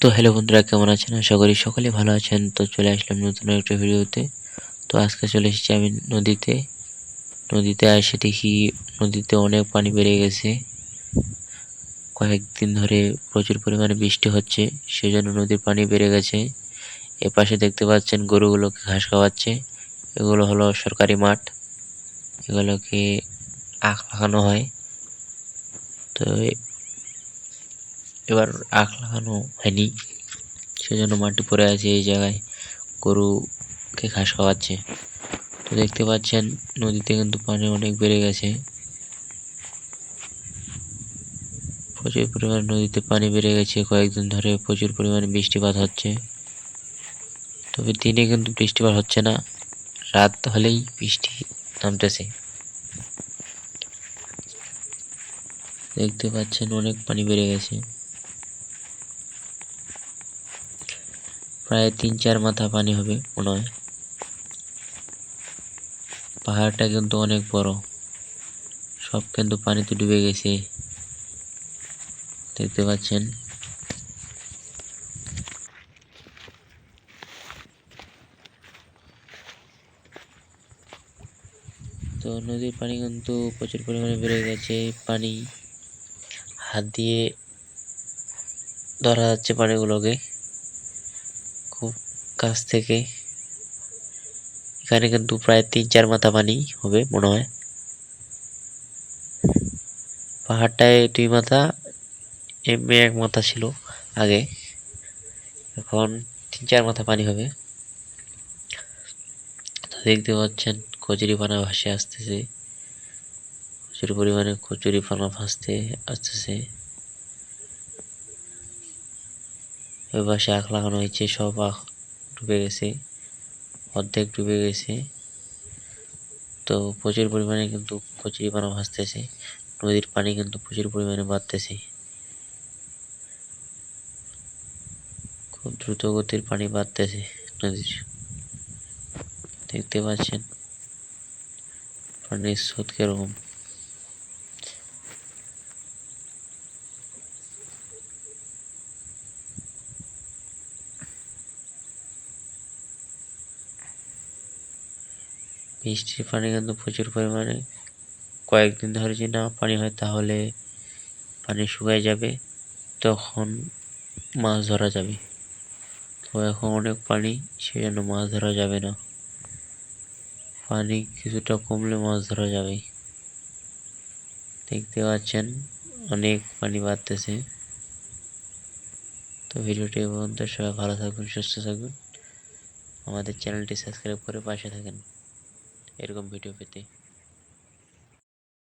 তো হ্যালো বন্ধুরা, কেমন আছেন? আশা করি সকলে ভালো আছেন। তো চলে আসলাম নতুন একটা ভিডিওতে। তো আজকে চলে এসেছি আমি নদীতে। নদীতে এসে দেখি নদীতে অনেক পানি বেড়ে গেছে। কয়েকদিন ধরে প্রচুর পরিমাণে বৃষ্টি হচ্ছে, সেজন্য নদীর পানি বেড়ে গেছে। এ পাশে দেখতে পাচ্ছেন গরুগুলোকে ঘাস খাওয়াচ্ছে। এগুলো হলো সরকারি মাঠ। এগুলোকে আখ লাগানো হয়। তো এবার আখ লাগানো হয়নি। সেজন্য মাটি পড়ে আছে এই জায়গায়। গরুকে ঘাস খাওয়াচ্ছে। তো দেখতে পাচ্ছেন, নদীতে কিন্তু পানি অনেক বেড়ে গেছে। প্রচুর পরিমাণে নদীতে পানি বেড়ে গেছে। কয়েকদিন ধরে প্রচুর পরিমাণে বৃষ্টিপাত হচ্ছে। তবে দিনে কিন্তু বৃষ্টিপাত হচ্ছে না। রাত হলেই বৃষ্টি নামতেছে। দেখতে পাচ্ছেন, অনেক পানি বেড়ে গেছে। প্রায় তিন চার মাথা পানি হবে মনে হয়। পাহাড়টা কিন্তু অনেক বড়। সব কিন্তু পানিতে ডুবে গেছে। দেখতে পাচ্ছেন? তো নদীর পানি কিন্তু প্রচুর পরিমাণে বেড়ে গেছে। পানি হাত দিয়ে ধরা যাচ্ছে পানিগুলোকে। কাছ থেকে। এখানে কিন্তু প্রায় তিন চার মাথা পানি হবে মনে হয়। পাহাড়টায় দুই মাথা, এমনি এক মাথা ছিল আগে। এখন তিন চার মাথা পানি হবে। দেখতে পাচ্ছেন কচুরি পানা ভাসে আসতেছে। প্রচুর পরিমাণে কচুরি পানা ভাসতে আসতেছে। ওই পাশে আখ লাগানো হয়েছে, সব আখ ডুবে গেছে, অর্ধেক ডুবে গেছে। তো প্রচুর পরিমাণে কিন্তু কচুরি পানা ভাসতেছে, নদীর পানি কিন্তু প্রচুর পরিমাণে বাড়তেছে। খুব দ্রুত গতির পানি বাড়তেছে নদীর। দেখতে পাচ্ছেন, পানির স্রোত কীরকম। বৃষ্টির পানি কিন্তু প্রচুর পরিমাণে। কয়েকদিন ধরে যদি না পানি হয় তাহলে পানি শুকায় যাবে, তখন মাছ ধরা যাবে। তো এখন অনেক পানি সেই জন্য মাছ ধরা যাবে না। পানি কিছুটা কমলে মাছ ধরা যাবে। দেখতে পাচ্ছেন, অনেক পানি বাড়তেছে। তো ভিডিওটি পর্যন্ত, সবাই ভালো থাকবেন সুস্থ থাকবেন আমাদের চ্যানেলটি সাবস্ক্রাইব করে পাশে থাকেন। এরকম ভিডিও পেতে।